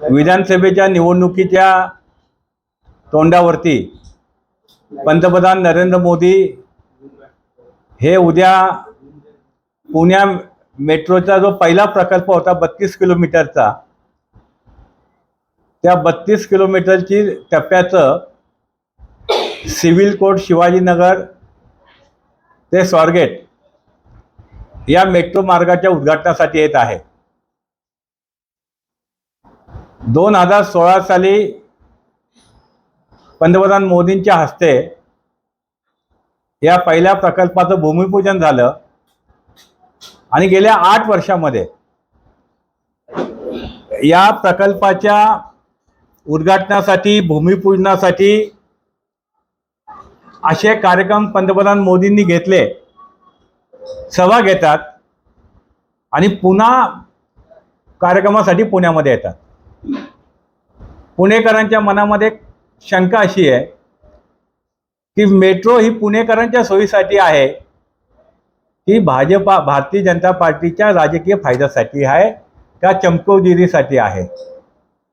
विधानसभेच्या निवडणुकीच्या तोंडावरती पंतप्रधान नरेंद्र मोदी हे उद्या पुण्या मेट्रोचा जो पहिला प्रकल्प होता बत्तीस किलोमीटरचा त्या बत्तीस किलोमीटरची टप्प्याचं सिव्हिल कोर्ट शिवाजीनगर ते स्वारगेट या मेट्रो मार्गाच्या उद्घाटनासाठी येत आहे. दोन हजार सोळा साली पंतप्रधान मोदींच्या हस्ते या पहिल्या प्रकल्पाचं भूमिपूजन झालं. आणि गेल्या आठ वर्षामध्ये या प्रकल्पाच्या उद्घाटनासाठी भूमिपूजनासाठी असे कार्यक्रम पंतप्रधान मोदींनी घेतले. सभा घेतात आणि पुन्हा कार्यक्रमासाठी पुण्यामध्ये येतात. पुणेकरांच्या मनामध्ये शंका अशी आहे की मेट्रो ही पुणेकरांच्या सोयीसाठी आहे. की भाजपा भारतीय जनता पार्टीच्या राजकीय फायद्यासाठी आहे का चमकोगिरीसाठी आहे?